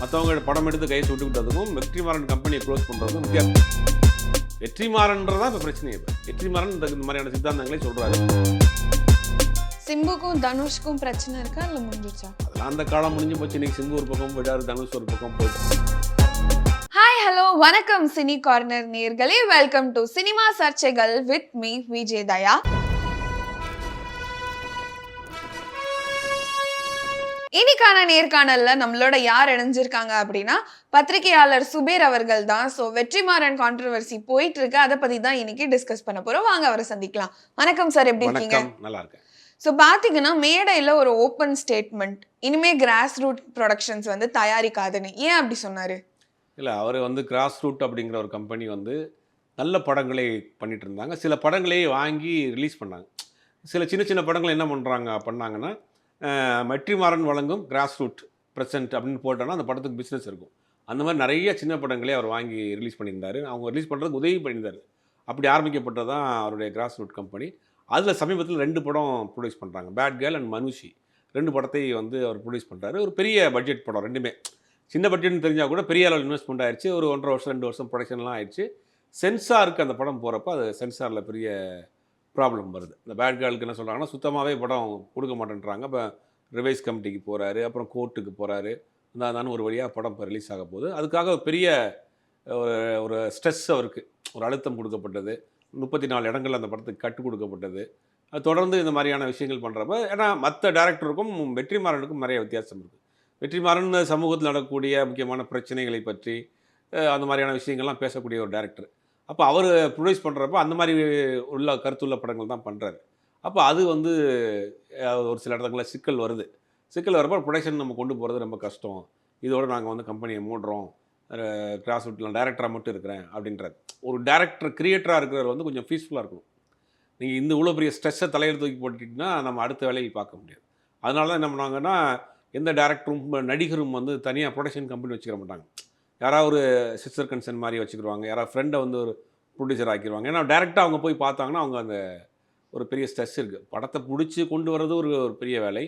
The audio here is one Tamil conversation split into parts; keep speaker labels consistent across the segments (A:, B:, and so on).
A: மற்றவங்க படம் எடுத்து கையை சுட்டு விட்டதுக்கும் வெற்றிமாறன் கம்பெனியை க்ளோஸ் பண்ணுறதுக்கும் வித்தியாசம். வெற்றிமாறன்றதான் இப்போ பிரச்சனை இப்போ. வெற்றிமாறன் இந்த மாதிரியான சித்தாந்தங்களே சொல்கிறாரு
B: சிம்புக்கும் தனுஷ்க்கும் பிரச்சனை இருக்கா இல்ல முடிஞ்சிருச்சா?
A: அதெல்லாம் அந்த காலம் முடிஞ்சு போச்சு. இன்னைக்கு சிம்பு ஒரு பக்கம் போயிட்டாரு தனுஷ் ஒரு பக்கம் போயிட்டு
B: ஹாய் ஹலோ வணக்கம். சினி கார்னர் நேர்களே வெல்கம் டு சினிமா சர்ச்சைகள் வித் மீ விஜய் தயா. இன்னைக்கான நேர்காணல்ல நம்மளோட யார் இணைஞ்சிருக்காங்க அப்படின்னா பத்திரிகையாளர் சுபேர் அவர்கள் தான். ஸோ வெற்றிமாறன் கான்ட்ரவர்சி போயிட்டு இருக்கு அதை பத்தி தான் இன்னைக்கு டிஸ்கஸ் பண்ண போறோம். வாங்க அவரை சந்திக்கலாம். வணக்கம் சார். எப்படி இருக்கீங்க?
A: நல்லா இருக்கேன்
B: ஸோ பார்த்தீங்கன்னா மேடையில் ஒரு ஓப்பன் ஸ்டேட்மெண்ட் இனிமே கிராஸ் ரூட் ப்ரொடக்ஷன்ஸ் வந்து தயாரிக்காதுன்னு. ஏன் அப்படி சொன்னாரு?
A: இல்லை அவர் வந்து கிராஸ் ரூட் அப்படிங்கிற ஒரு கம்பெனி வந்து நல்ல படங்களை பண்ணிட்டு இருந்தாங்க. சில படங்களே வாங்கி ரிலீஸ் பண்ணாங்க. சில சின்ன சின்ன படங்கள் என்ன பண்ணுறாங்க பண்ணாங்கன்னா வெற்றிமாறன் வழங்கும் கிராஸ் ரூட் ப்ரெசன்ட் அப்படின்னு போட்டோன்னா அந்த படத்துக்கு பிஸ்னஸ் இருக்கும். அந்த மாதிரி நிறைய சின்ன படங்களே அவர் வாங்கி ரிலீஸ் பண்ணியிருந்தார். அவங்க ரிலீஸ் பண்ணுறதுக்கு உதவி பண்ணியிருந்தாரு. அப்படி ஆரம்பிக்கப்பட்டது தான் அவருடைய கிராஸ் ரூட் கம்பெனி அதில் சமீபத்தில் ரெண்டு படம் ப்ரொடியூஸ் பண்ணுறாங்க பேட் கேர்ள் அண்ட் மனுஷி ரெண்டு படத்தை வந்து அவர் ப்ரொடியூஸ் பண்ணுறாரு ஒரு பெரிய பட்ஜெட் படம் ரெண்டுமே. சின்ன பட்ஜெட்னு தெரிஞ்சால் கூட பெரிய அளவில் இன்வெஸ்ட்மெண்ட் ஆயிடுச்சு ஒரு ஒன்றரை வருஷம் ரெண்டு வருஷம் ப்ரொடக்ஷன்லாம் ஆயிடுச்சு சென்சாருக்கு அந்த படம் போகிறப்ப அது சென்சாரில் பெரிய ப்ராப்ளம் வருது. இந்த பேட் கேர்ளுக்கு என்ன சொல்கிறாங்கன்னா சுத்தமாகவே படம் கொடுக்க மாட்டேன்றாங்க. இப்போ ரிவைஸ் கமிட்டிக்கு போகிறாரு அப்புறம் கோர்ட்டுக்கு போகிறாரு நான் ஒரு வழியாக படம் இப்போ ரிலீஸ் ஆக போகுது. அதுக்காக ஒரு பெரிய ஒரு ஒரு ஸ்ட்ரெஸ் அவருக்கு. ஒரு அழுத்தம் கொடுக்கப்பட்டது. முப்பத்தி நாலு இடங்கள் அந்த படத்துக்கு கட்டு கொடுக்கப்பட்டது. அது தொடர்ந்து இந்த மாதிரியான விஷயங்கள் பண்ணுறப்ப ஏன்னா மற்ற டேரக்டருக்கும் வெற்றிமாறனுக்கும் நிறைய வித்தியாசம் இருக்குது வெற்றிமாறன் சமூகத்தில் நடக்கக்கூடிய முக்கியமான பிரச்சனைகளை பற்றி அந்த மாதிரியான விஷயங்கள்லாம் பேசக்கூடிய ஒரு டேரக்டர் அப்போ அவர் ப்ரொடியூஸ் பண்ணுறப்ப அந்த மாதிரி உள்ள கருத்துள்ள படங்கள் தான் பண்ணுறாரு அப்போ அது வந்து ஒரு சில இடங்களில் சிக்கல் வருது. சிக்கல் வரப்போ ப்ரொடக்ஷன் நம்ம கொண்டு போகிறது ரொம்ப கஷ்டம். இதோட நாங்கள் வந்து கம்பெனியை மூடுறோம். கிராஸ் ரூட்டில் டேரக்டராக மட்டும் இருக்கிறேன் அப்படின்றார். ஒரு டேரக்டர் கிரியேட்டராக இருக்கிறவர் வந்து கொஞ்சம் பீஸ்ஃபுல்லாக இருக்கணும். நீங்கள் இந்த இவ்வளோ பெரிய ஸ்ட்ரெஸ்ஸை தலையில் தூக்கி போட்டுட்டிங்கன்னா நம்ம அடுத்த வேலையில் பார்க்க முடியாது. அதனால தான் என்ன பண்ணுவாங்கன்னா எந்த டேரக்டரும் நடிகரும் வந்து தனியாக ப்ரொடக்ஷன் கம்பெனி வச்சுக்கிற மாட்டாங்க. யாராவது ஒரு சிஸ்டர் கன்சர்ன் மாதிரி வச்சுக்கிடுவாங்க. யாராவது ஃப்ரெண்டை வந்து ஒரு ப்ரொடியூசர் ஆக்கிடுவாங்க ஏன்னா டேரெக்டாக அவங்க போய் பார்த்தாங்கன்னா அவங்க அந்த ஒரு பெரிய ஸ்ட்ரெஸ் இருக்குது படத்தை பிடிச்சி கொண்டு வர்றது ஒரு ஒரு பெரிய வேலை.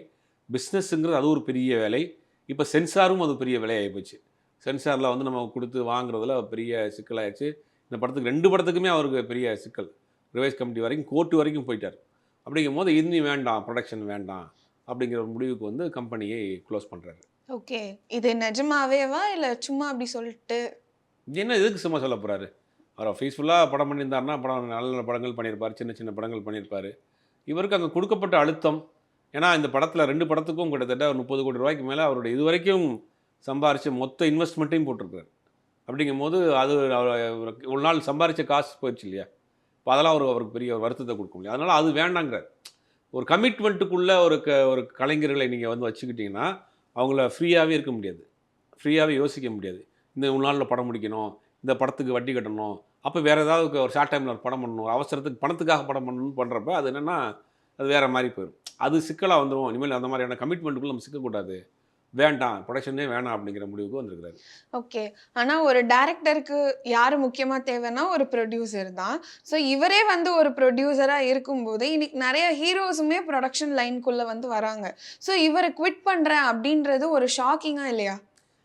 A: பிஸ்னஸ்ங்கிறது அது ஒரு பெரிய வேலை. இப்போ சென்சாரும் அது பெரிய வேலையாகி போச்சு. சென்சாரில் வந்து நம்ம கொடுத்து வாங்குறதுல பெரிய சிக்கலாயிடுச்சு. இந்த படத்துக்கு ரெண்டு படத்துக்குமே அவருக்கு பெரிய சிக்கல். ரிவைஸ் கமிட்டி வரைக்கும் கோர்ட்டு வரைக்கும் போயிட்டார். அப்படிங்கும் போது இனி வேண்டாம் ப்ரொடக்ஷன் வேண்டாம். அப்படிங்கிற ஒரு முடிவுக்கு வந்து கம்பெனியை க்ளோஸ் பண்ணுறாரு
B: ஓகே. இது நிஜமாவேவா? இல்ல சும்மா அப்படி சொல்லிட்டு?
A: என்ன எதுக்கு சும்மா சொல்ல போகிறாரு அவர் ஃபீஸ்ஃபுல்லாக படம் பண்ணியிருந்தாருன்னா படம் நல்ல நல்ல படங்கள் பண்ணியிருப்பார் சின்ன சின்ன படங்கள் பண்ணியிருப்பார். இவருக்கு அங்கே கொடுக்கப்பட்ட அழுத்தம் ஏன்னா இந்த படத்தில் ரெண்டு படத்துக்கும் கிட்டத்தட்ட ஒரு முப்பது கோடி ரூபாய்க்கு மேலே அவருடைய இது வரைக்கும் சம்பாரித்த மொத்த இன்வெஸ்ட்மெண்ட்டையும் போட்டிருக்காரு அப்படிங்கும்போது அது அவர் ஒரு நாள் சம்பாரித்த காசு போயிடுச்சு இல்லையா? இப்போ அதெல்லாம் அவர் அவருக்கு பெரிய ஒரு வருத்தத்தை கொடுக்க முடியும் அதனால் அது வேண்டாங்கிறார். ஒரு கமிட்மெண்ட்டுக்குள்ளே ஒரு க ஒரு கலைஞர்களை நீங்கள் வந்து வச்சுக்கிட்டிங்கன்னா அவங்கள ஃப்ரீயாகவே இருக்க முடியாது. ஃப்ரீயாகவே யோசிக்க முடியாது. இந்த ஒரு நாளில் படம் முடிக்கணும் இந்த படத்துக்கு வட்டி கட்டணும் அப்போ வேறு ஏதாவது ஒரு ஷார்ட் டைமில் ஒரு படம் பண்ணணும் அவசரத்துக்கு பணத்துக்காக படம் பண்ணணும்னு பண்ணுறப்ப அது என்னென்னா அது வேறு மாதிரி போயிடும் அது சிக்கலாக வந்துடும் இனிமேல் அந்த மாதிரியான கமிட்மெண்ட்டுக்குள்ளே நம்ம சிக்கக்கூடாது. வேண்டாம் ப்ரொடக்ஷனே வேணாம் அப்படிங்கிற முடிவுக்கு வந்திருக்கிறாரு.
B: ஓகே. ஆனா ஒரு டைரக்டருக்கு யாரு முக்கியமா தேவைன்னா ஒரு ப்ரொடியூசர் தான். ஸோ இவரே வந்து ஒரு ப்ரொடியூசரா இருக்கும்போது இன்னைக்கு நிறைய ஹீரோஸுமே ப்ரொடக்ஷன் லைனுக்குள்ள வந்து வராங்க. ஸோ இவரை குவிட் பண்றேன் அப்படின்றது ஒரு ஷாக்கிங்கா இல்லையா?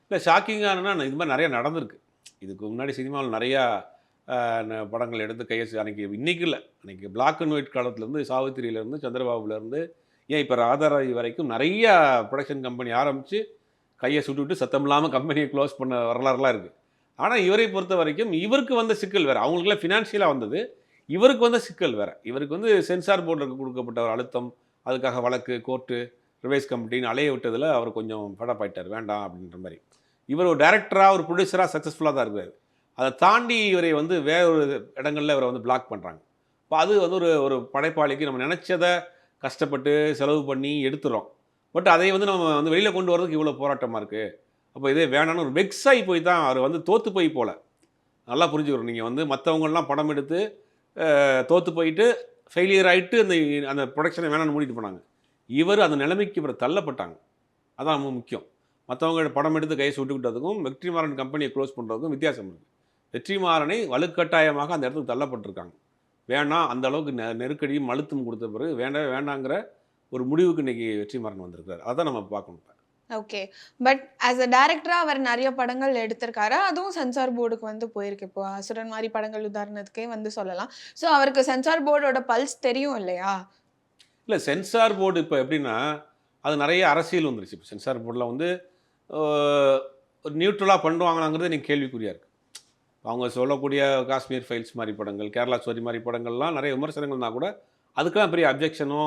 A: இல்லை ஷாக்கிங்கானா இது மாதிரி நிறைய நடந்திருக்கு. இதுக்கு முன்னாடி சினிமாவில் நிறையா படங்கள் எடுத்து கையசி அன்றைக்கி இன்றைக்கி இல்லை. அன்றைக்கி பிளாக் அண்ட் ஒயிட் காலத்துலேருந்து சாவித்திரியிலேருந்து சந்திரபாபுலேருந்து ஏன் இப்போ ராதாராய் வரைக்கும் நிறையா ப்ரொடக்ஷன் கம்பெனி ஆரம்பித்து கையை சுட்டுவிட்டு சத்தம் இல்லாமல் கம்பெனியை க்ளோஸ் பண்ண வரலாறுலாம் இருக்குது ஆனால் இவரை பொறுத்த வரைக்கும் இவருக்கு வந்த சிக்கல் வேறு. அவங்களுக்குலாம் ஃபினான்ஷியலாக வந்தது இவருக்கு வந்த சிக்கல் வேறு. இவருக்கு வந்து சென்சார் போர்டுக்கு கொடுக்கப்பட்ட ஒரு அழுத்தம் அதுக்காக வழக்கு கோர்ட்டு ரிவைஸ் கமிட்டின்னு அலைய விட்டதில் அவர் கொஞ்சம் படப்பாயிட்டார் வேண்டாம் அப்படின்ற மாதிரி. இவர் ஒரு டேரக்டராக ஒரு ப்ரொடியூசராக சக்ஸஸ்ஃபுல்லாக தான் இருக்கார். அதை தாண்டி இவரை வந்து வேற ஒரு இடங்களில் இவரை வந்து பிளாக் பண்ணுறாங்க இப்போ அது வந்து ஒரு ஒரு படைப்பாளிக்கு நம்ம நினச்சதை கஷ்டப்பட்டு செலவு பண்ணி எடுத்துறோம். பட் அதை வந்து நம்ம வந்து வெளியில் கொண்டு வரதுக்கு இவ்வளோ போராட்டமாக இருக்குது அப்போ இதே வேணான்னு ஒரு வெக்ஸாகி ஆகி போய் தான் அவர் வந்து தோற்று போய் போல. நல்லா புரிஞ்சுக்கணும். நீங்கள் வந்து மற்றவங்கெல்லாம் படம் எடுத்து தோற்று போயிட்டு ஃபெயிலியர் ஆகிட்டு அந்த அந்த ப்ரொடக்ஷனை வேணாம்னு மூடிட்டு போனாங்க. இவர் அந்த நிலைமைக்கு இவர் தள்ளப்பட்டாங்க. அதான் ரொம்ப முக்கியம். மற்றவங்க படம் எடுத்து கையை சுட்டுக்கிட்டதுக்கும் வெற்றிமாறன் கம்பெனியை க்ளோஸ் பண்ணுறதுக்கும் வித்தியாசம் இருக்குது வெற்றிமாறனை வலுக்கட்டாயமாக அந்த இடத்துக்கு தள்ளப்பட்டிருக்காங்க. வேணாம் அந்த அளவுக்கு நெ நெருக்கடியும் அழுத்தம் கொடுத்த பிறகு வேண்டவே வேண்டாங்கிற ஒரு முடிவுக்கு இன்னைக்கு வெற்றிமாறன் வந்திருக்காரு அதான் நம்ம பார்க்கணும் இப்ப.
B: ஓகே. பட் ஆஸ் அ டேரக்டரா அவர் நிறைய படங்கள் எடுத்திருக்காரு. அதுவும் சென்சார் போர்டுக்கு வந்து போயிருக்கு இப்போ. அசுரன் மாதிரி படங்கள் உதாரணத்துக்கே வந்து சொல்லலாம். ஸோ அவருக்கு சென்சார் போர்டோட பல்ஸ் தெரியும் இல்லையா?
A: இல்லை சென்சார் போர்டு இப்போ எப்படின்னா அது நிறைய அரசியல் வந்துருச்சு. இப்போ சென்சார் போர்டில் வந்து நியூட்ரலாக பண்ணுவாங்களாங்கிறது நீங்கள் கேள்விக்குறியாக இருக்குது அவங்க சொல்லக்கூடிய காஷ்மீர் ஃபைல்ஸ் மாதிரி படங்கள் கேரளா ஸ்டோரி மாதிரி படங்கள்லாம் நிறைய விமர்சனங்கள்னா கூட அதுக்கெல்லாம் பெரிய அப்ஜெக்ஷனோ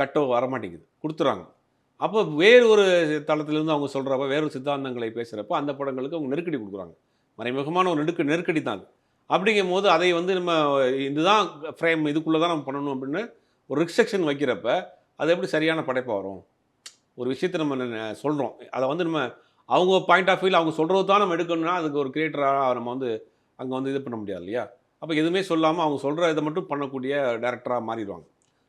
A: கட்டோ வரமாட்டேங்குது. கொடுத்துறாங்க. அப்போ வேறு ஒரு தளத்திலிருந்து அவங்க சொல்கிறப்ப வேறு ஒரு சித்தாந்தங்களை பேசுகிறப்ப அந்த படங்களுக்கு அவங்க நெருக்கடி கொடுக்குறாங்க. மறைமுகமான ஒரு நெருக்க நெருக்கடி தான் அது. அப்படிங்கும் போது அதை வந்து நம்ம இதுதான் ஃப்ரேம் இதுக்குள்ளே தான் நம்ம பண்ணணும் அப்படின்னு ஒரு ரிஸ்ட்ரிக்ஷன் வைக்கிறப்ப அது எப்படி சரியான படைப்பாக வரும்? ஒரு விஷயத்தை நம்ம சொல்கிறோம் அதை வந்து நம்ம அவங்க பாயிண்ட் ஆஃப் வியூவில் அவங்க சொல்கிறது தான் நம்ம எடுக்கணும்னா அதுக்கு ஒரு கிரியேட்டராக நம்ம வந்து அங்கே வந்து இது பண்ண முடியாது இல்லையா? அப்போ எதுவுமே சொல்லாமல் அவங்க சொல்கிற இதை மட்டும் பண்ணக்கூடிய டேரக்டராக மாறிடுவாங்க.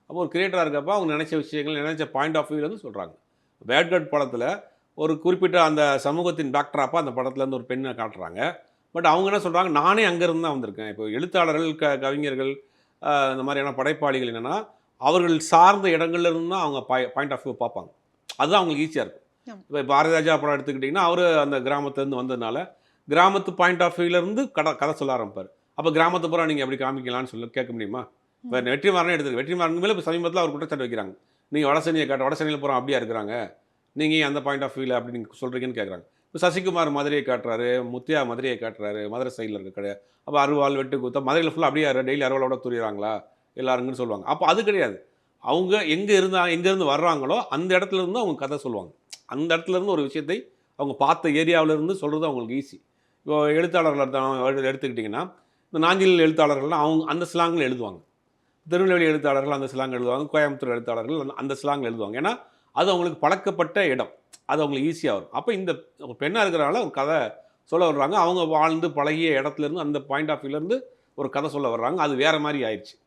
A: அப்போ ஒரு கிரியேட்டராக இருக்கப்போ அவங்க நினச்ச விஷயங்கள் நினச்ச பாயிண்ட் ஆஃப் வியூலேருந்து சொல்கிறாங்க பேட் கட் படத்தில் ஒரு குறிப்பிட்ட அந்த சமூகத்தின் டாக்டராப்பா அந்த படத்துலேருந்து ஒரு பெண்ணை காட்டுறாங்க. பட் அவங்க என்ன சொல்கிறாங்க நானே அங்கேருந்து தான் வந்திருக்கேன். இப்போ எழுத்தாளர்கள் க கவிஞர்கள் இந்த மாதிரியான படைப்பாளிகள் என்னென்னா அவர்கள் சார்ந்த இடங்கள்லேருந்து தான் அவங்க பாயிண்ட் ஆஃப் வியூ பார்ப்பாங்க. அதுதான் அவங்களுக்கு ஈஸியாக இருக்கும். இப்போ பாரதிராஜா படம் எடுத்துக்கிட்டிங்கன்னா அவர் அந்த கிராமத்துலேருந்து வந்ததுனால கிராமத்து பாயிண்ட் ஆஃப் வியூலேருந்து கதை கதை சொல்ல ஆரம்பிப்பார். அப்போ கிராமத்து பூரா நீங்கள் எப்படி காமிக்கலாம்னு சொல்லி கேட்க முடியுமா? இப்போ வெற்றிமாறனே எடுத்துக்க வெற்றிமாறன் மேலே இப்போ சமீபத்தில் அவர் குற்றச்சாட்டு வைக்கிறாங்க. நீங்கள் வடசென்னியை காட்ட வடசென்னியில் பூரா அப்படியா இருக்கிறாங்க? நீங்கள் அந்த பாயிண்ட் ஆஃப் வியூவில் அப்படி நீங்கள் சொல்கிறீங்கன்னு கேட்குறாங்க இப்போ சசிகுமார் மதுரையை காட்டுறாரு முத்தியா மதுரையை காட்டுறாரு மதுரை சைடில் இருக்க கிடையாது. அப்போ அருவாள் வெட்டு குத்தா மதுரையில் ஃபுல்லாக அப்படியே டெய்லி அருவாளோட துரியிறாங்களா எல்லாருங்கன்னு சொல்லுவாங்க. அப்போ அது கிடையாது. அவங்க எங்கே இருந்தா எங்கேருந்து வர்றாங்களோ அந்த இடத்துல இருந்து அவங்க கதை சொல்லுவாங்க. அந்த இடத்துலேருந்து ஒரு விஷயத்தை அவங்க பார்த்த ஏரியாவிலேருந்து சொல்கிறது அவங்களுக்கு ஈஸி இப்போ எழுத்தாளர்கள் எடுத்துக்கிட்டிங்கன்னா இந்த நாஞ்சில் எழுத்தாளர்கள்லாம் அவங்க அந்த ஸ்லாங்கில் எழுதுவாங்க. திருநெல்வேலி எழுத்தாளர்கள் அந்த ஸ்லாங் எழுதுவாங்க கோயம்புத்தூர் எழுத்தாளர்கள் அந்த- அந்த ஸ்லாங்கில் எழுதுவாங்க. ஏன்னா அது அவங்களுக்கு பழக்கப்பட்ட இடம். அது அவங்களுக்கு ஈஸியாக வரும். அப்போ இந்த பெண்ணாக இருக்கிறனால ஒரு கதை சொல்ல வர்றாங்க. அவங்க வாழ்ந்து பழகிய இடத்துலேருந்து அந்த பாயிண்ட் ஆஃப் வியூலேருந்து ஒரு கதை சொல்ல வர்றாங்க. அது வேறு மாதிரி ஆயிடுச்சு.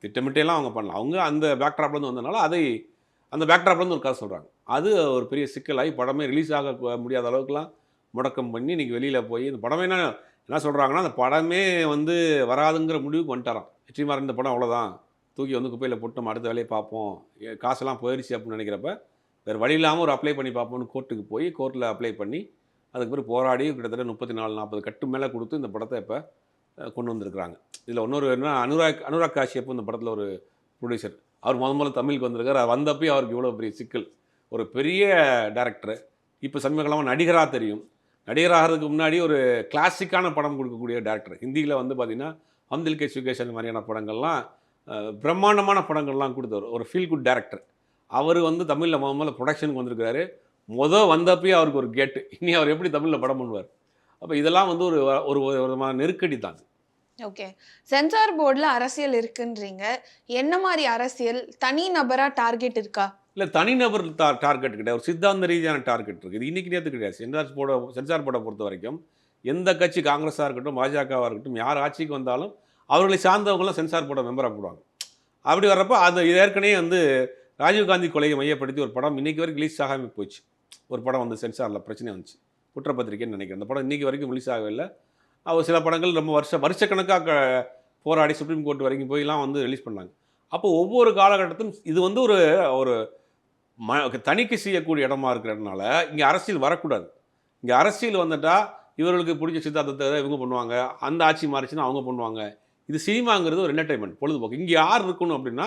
A: திட்டமிட்டேலாம் அவங்க பண்ணலாம். அவங்க அந்த பேக்ட்ராப்லேருந்து வந்தனால அதை அந்த பேக்ட்ராப்லேருந்து ஒரு கதை சொல்கிறாங்க அது ஒரு பெரிய சிக்கலாகி படமே ரிலீஸ் ஆக முடியாத அளவுக்குலாம் முடக்கம் பண்ணி இன்றைக்கி வெளியில் போய் இந்த படமே என்ன என்ன சொல்கிறாங்கன்னா அந்த படமே வந்து வராதுங்கிற முடிவுக்கு வந்துட்டாராம். வெற்றிமாறன் இந்த படம் அவ்வளோதான் தூக்கி வந்து குப்பையில் போட்டு நம்ம அடுத்த வேலையை பார்ப்போம். காசெல்லாம் போயிடுச்சு அப்படின்னு நினைக்கிறப்ப வேறு வழி இல்லாமல் ஒரு அப்ளை பண்ணி பார்ப்போம்னு கோர்ட்டுக்கு போய் கோர்ட்டில் அப்ளை பண்ணி அதுக்கு பிறகு போராடி கிட்டத்தட்ட முப்பத்தி நாலு நாற்பது கட்டு மேலே கொடுத்து இந்த படத்தை இப்போ கொண்டு வந்திருக்கிறாங்க. இதில் இன்னொரு என்ன அனுராக் அனுராக் காஷ்யப் இந்த படத்தில் ஒரு ப்ரொடியூசர் அவர் முத முதல்ல தமிழுக்கு வந்திருக்கார். அவர் வந்தப்பயும் அவருக்கு இவ்வளோ பெரிய சிக்கல். ஒரு பெரிய டேரக்டர் இப்போ சமீபகாலமாக நடிகராக தெரியும். நடிகராகிறதுக்கு முன்னாடி ஒரு கிளாசிக்கான படம் கொடுக்கக்கூடிய டேரக்டர் ஹிந்தியில் வந்து பார்த்திங்கன்னா அந்தில் கே சுகேஷன் மாதிரியான படங்கள்லாம் பிரம்மாண்டமான படங்கள்லாம் கொடுத்தவர். ஒரு ஃபீல் குட் டேரக்டர் அவர் வந்து தமிழில் முத முதல்ல ப்ரொடக்ஷனுக்கு வந்திருக்காரு மொதல் வந்தப்பயே அவருக்கு ஒரு கேட்டு இனி அவர் எப்படி தமிழில் படம் பண்ணுவார்? அப்போ இதெல்லாம் வந்து ஒரு ஒரு ஒரு விதமான நெருக்கடி தான்.
B: ஓகே சென்சார் போர்டில் அரசியல் இருக்குன்றீங்க. என்ன மாதிரி அரசியல்? தனி நபரா டார்கெட் இருக்கா?
A: இல்லை தனிநபர் டா டார்கெட் கிடையாது. ஒரு சித்தாந்த ரீதியான டார்கெட் இருக்குது. இன்றைக்கி நேற்று கிடையாது. சென்சார் போர்டை சென்சார் போர்டை பொறுத்த வரைக்கும் எந்த கட்சி காங்கிரஸாக இருக்கட்டும் பாஜகவாக இருக்கட்டும் யார் ஆட்சிக்கு வந்தாலும் அவர்களை சார்ந்தவங்களாம் சென்சார் போர்டை மெம்பராக போடுவாங்க. அப்படி வர்றப்போ அது ஏற்கனவே வந்து ராஜீவ்காந்தி கொலையை மையப்படுத்தி ஒரு படம் இன்றைக்கி வரைக்கும் ரிலீஸ் ஆகாமல் போச்சு. ஒரு படம் வந்து சென்சாரில் பிரச்சனை வந்துச்சு. குற்றப்பத்திரிக்கைன்னு நினைக்கிறேன். அந்த படம் இன்றைக்கி வரைக்கும் ரிலீஸ் ஆகவே இல்லை. அவர் சில படங்கள் ரொம்ப வருஷ வருஷக்கணக்காக போராடி சுப்ரீம் கோர்ட் வரைக்கும் போய்லாம் வந்து ரிலீஸ் பண்ணாங்க. அப்போ ஒவ்வொரு காலகட்டத்திலும் இது வந்து ஒரு ஒரு ம தணிக்கை செய்யக்கூடிய இடமா இருக்கிறதுனால இங்கே அரசியல் வரக்கூடாது. இங்கே அரசியல் வந்துட்டால் இவர்களுக்கு பிடிச்ச சித்தாந்தத்தை இவங்க பண்ணுவாங்க அந்த ஆட்சி மாறிச்சுன்னா அவங்க பண்ணுவாங்க. இது சினிமாங்கிறது ஒரு என்டர்டைன்மெண்ட் பொழுதுபோக்கு. இங்கே யார் இருக்கணும் அப்படின்னா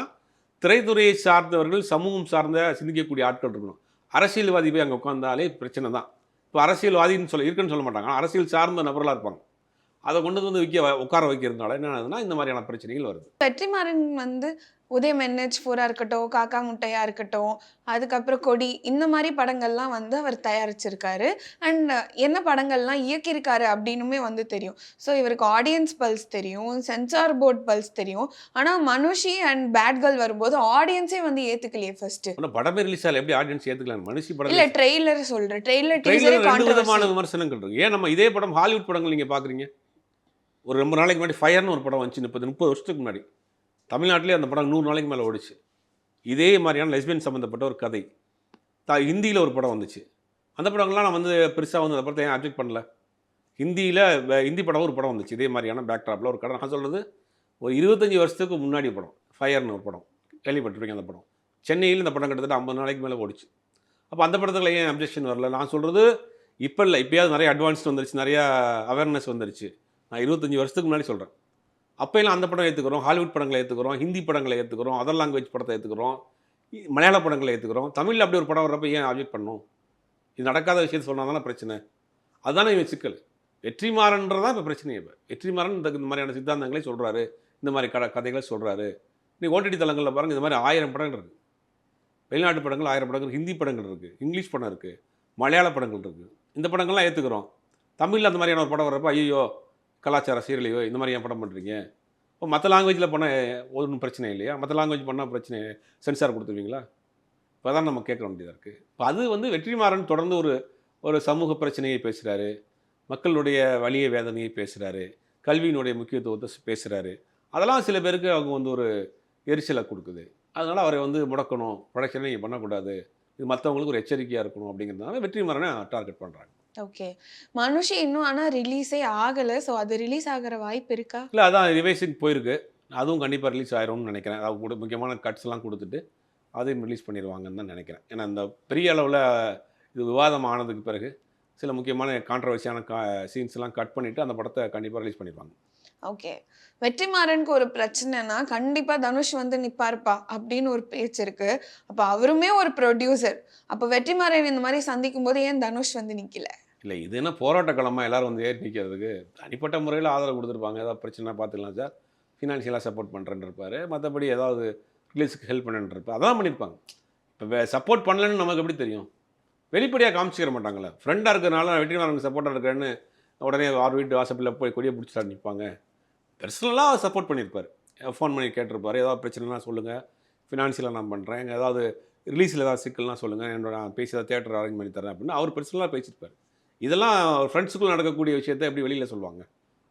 A: திரைத்துறையை சார்ந்தவர்கள் சமூகம் சார்ந்த சிந்திக்கக்கூடிய ஆட்கள் இருக்கணும். அரசியல்வாதி போய் அங்கே உட்காந்தாலே பிரச்சனை தான். இப்போ அரசியல்வாதின்னு சொல்ல இருக்குன்னு சொல்ல மாட்டாங்க. அரசியல் சார்ந்த நபர்களாக இருப்பாங்க. அதை கொண்டு வந்து வைக்க உட்கார வைக்கிறதுனால என்ன ஆகுதுன்னா இந்த மாதிரியான பிரச்சனைகள் வருது.
B: வெற்றிமாறன் வந்து உதயம் என்ஹெச் ஃபோரா இருக்கட்டும் காக்கா முட்டையா இருக்கட்டும் அதுக்கப்புறம் கொடி இந்த மாதிரி படங்கள்லாம் வந்து அவர் தயாரிச்சிருக்காரு. அண்ட் என்ன படங்கள்லாம் இயக்கியிருக்காரு அப்படின்னுமே வந்து தெரியும். ஸோ இவருக்கு ஆடியன்ஸ் பல்ஸ் தெரியும் சென்சார் போர்ட் பல்ஸ் தெரியும். ஆனால் மனுஷி அண்ட் பேட் கேர்ள் வரும்போது ஆடியன்ஸே வந்து ஏத்துக்கலையே ஃபர்ஸ்ட்
A: படமே ரிலீஸ் ஆகல. எப்படி ஆடியன்ஸ் ஏற்றுக்கலாம் மனுஷி படம்
B: இல்ல ட்ரெய்லர் சொல்றேன். ட்ரெய்லர்
A: ட்ரெயிலர் விதமான விமர்சனங்கள் இருக்கு. ஏன் நம்ம இதே படம் ஹாலிவுட் படங்கள் நீங்கள் பார்க்குறீங்க ஒரு ரொம்ப நாளைக்கு முன்னாடி ஃபயர்னு ஒரு படம் வந்துச்சு முப்பது முப்பது வருஷத்துக்கு முன்னாடி. தமிழ்நாட்டிலே அந்த படம் நூறு நாளைக்கு மேலே ஓடிச்சு. இதே மாதிரியான லெஸ்பியன் சம்மந்தப்பட்ட ஒரு கதை. த ஹிந்தியில் ஒரு படம் வந்துச்சு. அந்த படங்கள்லாம் நான் வந்து பெருசாக வந்து அந்த படத்தை ஏன் அப்ஜெக்ட் பண்ணல. ஹிந்தியில் ஹிந்தி படம் ஒரு படம் வந்துச்சு. இதே மாதிரியான பேக்ட்ராப்பில் ஒரு கதை. நான் சொல்கிறது ஒரு இருபத்தஞ்சி வருஷத்துக்கு முன்னாடி படம். ஃபயர்னு ஒரு படம். கேள்விப்பட்டிருப்பீங்க அந்த படம். சென்னையில் இந்த படம் கிட்டத்தட்ட ஐம்பது நாளைக்கு மேலே ஓடிச்சு. அப்போ அந்த படத்துல ஏன் அப்ஜெக்ஷன் வரல? நான் சொல்கிறது இப்போ இல்லை. இப்போயாவது நிறைய அட்வான்ஸ் வந்துருச்சு. நிறையா அவேர்னஸ் வந்துருச்சு. நான் இருபத்தஞ்சி வருஷத்துக்கு முன்னாடி சொல்கிறேன் அப்போயெல்லாம் அந்த படம் ஏற்றுக்கிறோம் ஹாலிவுட் படங்களை ஏற்றுக்கிறோம் ஹிந்தி படங்களை ஏற்றுக்கிறோம் அதர் லாங்குவேஜ் படத்தை ஏற்றுக்கிறோம் மலையாள படங்களை ஏற்றுக்கிறோம் தமிழில் அப்படி ஒரு படம் வர்றப்ப ஏன் ஆப்ஜெக்ட் பண்ணும் இது நடக்காத விஷயத்தை சொன்னால் தானே பிரச்சனை. அதுதானே இவன் சிக்கல். வெற்றிமாறன்றதான் இப்போ பிரச்சனை இப்போ. வெற்றிமாறன் இந்த இந்த மாதிரியான சித்தாந்தங்களை சொல்கிறாரு இந்த மாதிரி கட கதைகளை சொல்கிறாரு நீ ஓடிடி தளங்களில் பாருங்கள் இந்த மாதிரி ஆயிரம் படங்கள் இருக்குது வெளிநாட்டு படங்கள் ஆயிரம் படங்கள் ஹிந்தி படங்கள் இருக்குது இங்கிலீஷ் படம் இருக்குது மலையாள படங்கள் இருக்குது இந்த படங்கள்லாம் ஏற்றுக்கிறோம் தமிழில் அந்த மாதிரியான ஒரு படம் வர்றப்போ ஐயோ கலாச்சார சீரழிவு இந்த மாதிரி ஏன் படம் பண்ணுறீங்க இப்போ மற்ற லாங்குவேஜில் பண்ண ஒன்றும் பிரச்சனை இல்லையா? மற்ற லாங்குவேஜ் பண்ணால் பிரச்சனை சென்சார் கொடுத்துருவீங்களா? இப்போ தான் நம்ம கேட்க வேண்டியதாக இருக்குது இப்போ அது வந்து வெற்றிமாறன் தொடர்ந்து ஒரு ஒரு சமூக பிரச்சனையை பேசுகிறாரு மக்களுடைய வலிய வேதனையை பேசுகிறாரு கல்வியினுடைய முக்கியத்துவத்தை பேசுகிறாரு அதெல்லாம் சில பேருக்கு அவங்க வந்து ஒரு எரிச்சலை கொடுக்குது. அதனால் அவரை வந்து முடக்கணும் ப்ரொடக்ஷனை நீங்கள் பண்ணக்கூடாது. இது மற்றவங்களுக்கு ஒரு எச்சரிக்கையாக இருக்கணும் அப்படிங்கிறதுனால வெற்றிமாறனை டார்கெட் பண்ணுறாங்க
B: ஓகே மனுஷி இன்னும் ஆனா ரிலீஸே ஆகல. சோ அது ரிலீஸ் ஆகிற வாய்ப்பு இருக்கா?
A: இல்லை அதான் ரிவைஸுக்கு போயிருக்கு. அதுவும் கண்டிப்பாக ரிலீஸ் ஆயிரும்னு நினைக்கிறேன். அது கூட முக்கியமான கட்ஸ் எல்லாம் கொடுத்துட்டு அதையும் ரிலீஸ் பண்ணிடுவாங்கன்னு தான் நினைக்கிறேன். ஏன்னா இந்த பெரிய அளவில் இது விவாதம் ஆனதுக்கு பிறகு சில முக்கியமான கான்ட்ரவர்சியான கா சீன்ஸ் எல்லாம் கட் பண்ணிவிட்டு அந்த படத்தை கண்டிப்பாக ரிலீஸ் பண்ணிடுவாங்க.
B: ஓகே வெற்றிமாறனுக்கு ஒரு பிரச்சனைனா கண்டிப்பா தனுஷ் வந்து நிப்பாருப்பா அப்படின்னு ஒரு பேச்சு இருக்கு. அப்ப அவருமே ஒரு ப்ரொடியூசர் அப்ப வெற்றிமாறன் இந்த மாதிரி சந்திக்கும் போது ஏன் தனுஷ் வந்து நிக்கல?
A: இல்லை இது என்ன போராட்ட களமாக எல்லோரும் வந்து ஏறி நிற்கிறதுக்கு தனிப்பட்ட முறையில் ஆதரவு கொடுத்துருப்பாங்க. ஏதாவது பிரச்சனை பார்த்துக்கலாம் சார். ஃபினான்ஷியலாக சப்போர்ட் பண்ணுறேன்னு இருப்பார். மற்றபடி ஏதாவது ரிலீஸுக்கு ஹெல்ப் பண்ணுன்னு இருப்பார். அதான் பண்ணியிருப்பாங்க இப்போ சப்போர்ட் பண்ணலன்னு நமக்கு எப்படி தெரியும்? வெளிப்படையாக காமிச்சிக்கிற மாட்டாங்களே ஃப்ரெண்டாக இருக்கிறனால வெற்றிமாறனுக்கு சப்போர்ட்டாக இருக்கிறேன்னு உடனே ஆறு வீட்டு வாசப்பில் போய் கொடியை பிடிச்சிட்டு நிற்பாங்க பர்சனலாக சப்போர்ட் பண்ணியிருப்பார் ஃபோன் பண்ணி கேட்டிருப்பார். ஏதாவது பிரச்சனைனா சொல்லுங்கள் ஃபினான்ஷியலாக நான் பண்ணுறேன் ஏதாவது ரிலீஸில் ஏதாவது சிக்கல்னால் சொல்லுங்கள் என்னோட நான் பேசி ஏதாவது தேட்டர் அரேஞ்ச் பண்ணி தரேன் அப்படின்னு அவர் பர்சனலாக பேசியிருப்பார். இதெல்லாம் ஃப்ரெண்ட்ஸுக்குள்ள நடக்கக்கூடிய விஷயத்தை எப்படி வெளியில் சொல்லுவாங்க?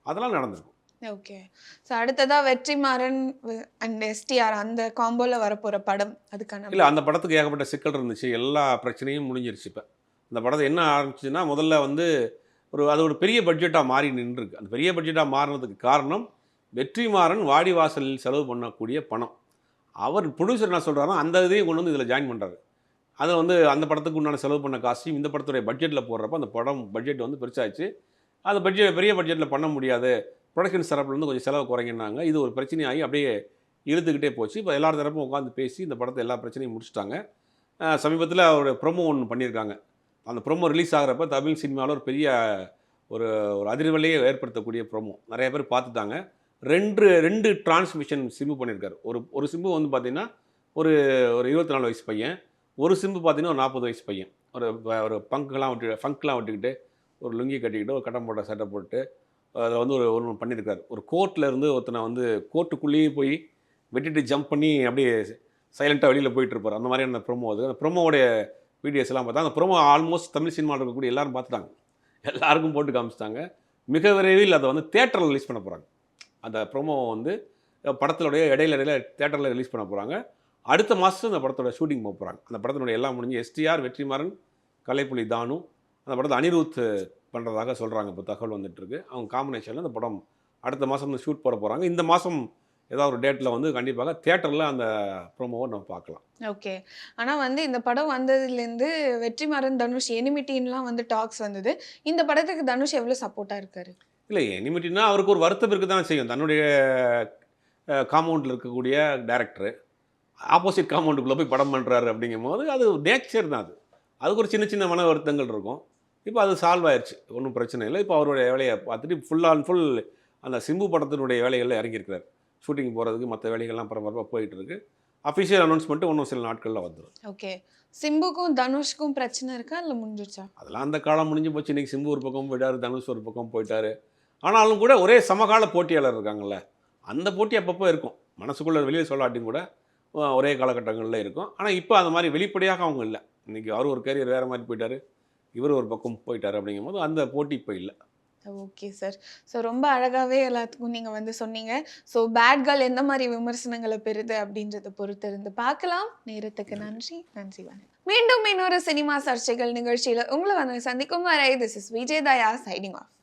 A: அதெல்லாம் நடந்திருக்கும்.
B: ஓகே ஸோ அடுத்ததா வெற்றிமாறன் அண்ட் எஸ்டிஆர் அந்த காம்போல வரப்போற படம் அதுக்கான
A: இல்லை அந்த படத்துக்கு ஏகப்பட்ட சிக்கல் இருந்துச்சு. எல்லா பிரச்சனையும் முடிஞ்சிருச்சு இப்போ. அந்த படத்தை என்ன ஆரம்பிச்சுன்னா முதல்ல வந்து ஒரு அது ஒரு பெரிய பட்ஜெட்டாக மாறி நின்றுருக்கு. அந்த பெரிய பட்ஜெட்டாக மாறினதுக்கு காரணம் வெற்றிமாறன் வாடிவாசலில் செலவு பண்ணக்கூடிய பணம். அவர் ப்ரொடியூசர் என்ன சொல்கிறாரோ அந்த இதையும் கொண்டு வந்து இதில் ஜாயின் பண்ணுறாரு அதை வந்து அந்த படத்துக்கு உண்டான செலவு பண்ண காசையும் இந்த படத்துடைய பட்ஜெட்டில் போடுறப்ப அந்த படம் பட்ஜெட் வந்து பெருசாச்சு அந்த பட்ஜெட் பெரிய பட்ஜெட்டில் பண்ண முடியாது. ப்ரொடக்ஷன் தரப்புலேருந்து கொஞ்சம் செலவு குறைங்கினாங்க இது ஒரு பிரச்சனையாகி அப்படியே இழுத்துக்கிட்டே போச்சு. இப்போ எல்லா தரப்பும் உட்காந்து பேசி இந்த படத்தை எல்லா பிரச்சனையும் முடிச்சிட்டாங்க. சமீபத்தில் ஒரு ப்ரோமோ ஒன்று பண்ணியிருக்காங்க. அந்த ப்ரொமோ ரிலீஸ் ஆகிறப்ப தமிழ் சினிமாவில் ஒரு பெரிய ஒரு ஒரு அதிர்வலையை ஏற்படுத்தக்கூடிய ப்ரோமோ நிறைய பேர் பார்த்துட்டாங்க. ரெண்டு ரெண்டு டிரான்ஸ்மிஷன் சிம்பு பண்ணியிருக்காரு. ஒரு ஒரு சிம்பு வந்து பார்த்திங்கன்னா ஒரு ஒரு இருபத்தி நாலு வயசு பையன். ஒரு சிம்பு பார்த்தீங்கன்னா ஒரு நாற்பது வயசு பையன். ஒரு ஒரு பங்க்லாம் விட்டு ஃபங்க்லாம் விட்டுக்கிட்டு ஒரு லுங்கி கட்டிக்கிட்டு ஒரு கட்டம் போட்ட சட்டை போட்டு அதை வந்து ஒரு ஒன்று பண்ணியிருக்காரு ஒரு கோர்ட்டில் இருந்து ஒருத்தனை வந்து கோர்ட்டுக்குள்ளேயே போய் வெட்டிட்டு ஜம்ப் பண்ணி அப்படியே சைலண்ட்டாக வெளியில் போயிட்டு இருப்பார். அந்த மாதிரியான ப்ரொமோ அது. அந்த ப்ரொமோவுடைய வீடியோஸ் எல்லாம் பார்த்தா அந்த ப்ரொமோ ஆல்மோஸ்ட் தமிழ் சினிமாவில் இருக்கக்கூடிய எல்லாரும் பார்த்துட்டாங்க. எல்லாருக்கும் போட்டு காமிச்சிட்டாங்க. மிக விரைவில் அதை வந்து தேட்டரில் ரிலீஸ் பண்ண போகிறாங்க அந்த ப்ரோமோ வந்து படத்தினுடைய இடையில இடையில தேட்டரில் ரிலீஸ் பண்ண போகிறாங்க அடுத்த மாதம் அந்த படத்தோட ஷூட்டிங் போக போகிறாங்க அந்த படத்தினுடைய எல்லாம் முடிஞ்சு எஸ்டிஆர் வெற்றிமாறன் கலைப்புலி தானு அந்த படத்தை அனிருத் பண்ணுறதாக சொல்கிறாங்க இப்போ தகவல் வந்துட்டுருக்கு. அவங்க காம்பினேஷனில் அந்த படம் அடுத்த மாதம் வந்து ஷூட் போட போகிறாங்க இந்த மாதம் ஏதாவது ஒரு டேட்டில் வந்து கண்டிப்பாக தேட்டரில் அந்த ப்ரோமோவை நம்ம பார்க்கலாம்.
B: ஓகே ஆனா வந்து இந்த படம் வந்ததுலேருந்து வெற்றிமாறன் தனுஷ் எனிமிட்டின்லாம் வந்து டாக்ஸ் வந்தது. இந்த படத்துக்கு தனுஷ் எவ்வளவு சப்போர்ட்டா இருக்காரு?
A: இல்லை எனிமிட்டினா அவருக்கு ஒரு வருத்தம் இருக்க தான் செய்யும். தன்னுடைய காம்பவுண்டில் இருக்கக்கூடிய டேரக்டரு ஆப்போசிட் காம்பவுண்டுக்குள்ளே போய் படம் பண்ணுறாரு அப்படிங்கும் போது அது நேச்சர் தான் அது. அதுக்கு ஒரு சின்ன சின்ன மன வருத்தங்கள் இருக்கும். இப்போ அது சால்வ் ஆயிடுச்சு ஒன்றும் பிரச்சனை இல்லை. இப்போ அவருடைய வேலையை பார்த்துட்டு ஃபுல் அண்ட் ஃபுல் அந்த சிம்பு படத்தினுடைய வேலைகளில் இறங்கியிருக்கிறார். ஷூட்டிங் போகிறதுக்கு மற்ற வேலைகள்லாம் பரபரப்பாக போயிட்டு இருக்கு. அஃபிஷியல் அனௌன்ஸ்மெண்ட்டு இன்னும் சில நாட்களில் வந்துடும்
B: ஓகே சிம்புக்கும் தனுஷ்க்கும் பிரச்சனை இருக்கா இல்ல முடிஞ்சிருச்சா?
A: அதெல்லாம் அந்த காலம் முடிஞ்சு போச்சு. இன்றைக்கி சிம்பு ஒரு பக்கம் போயிட்டாரு தனுஷ் ஒரு பக்கம் போயிட்டாரு. ஆனாலும் கூட ஒரே சமகால போட்டியாளர் இருக்காங்கல்ல. அந்த போட்டி அப்பப்போ இருக்கும். மனசுக்குள்ளே வெளியே சொல்லாட்டியும் கூட ஒரே காலகட்டங்களில் இருக்கும். ஆனால் இப்போ அந்த மாதிரி வெளிப்படையாக அவங்க இல்லை. இன்றைக்கி அவர் ஒரு கேரியர் வேறு மாதிரி போயிட்டாரு. இவர் ஒரு பக்கம் போயிட்டாரு அப்படிங்கும்போது அந்த போட்டி இப்போ இல்லை.
B: ஓகே சார் ஸோ ரொம்ப அழகாவே எல்லாத்துக்கும் நீங்க வந்து சொன்னீங்க. ஸோ பேட் கேர்ள் எந்த மாதிரி விமர்சனங்களை பெறுது அப்படின்றத பொறுத்து இருந்து பார்க்கலாம். நேரத்துக்கு நன்றி. நன்றி. வணக்கம். மீண்டும் இன்னொரு சினிமா சர்ச்சைகள் நிகழ்ச்சியில உங்களை வந்து சந்திக்கும் வரை this is Vijay Daya signing off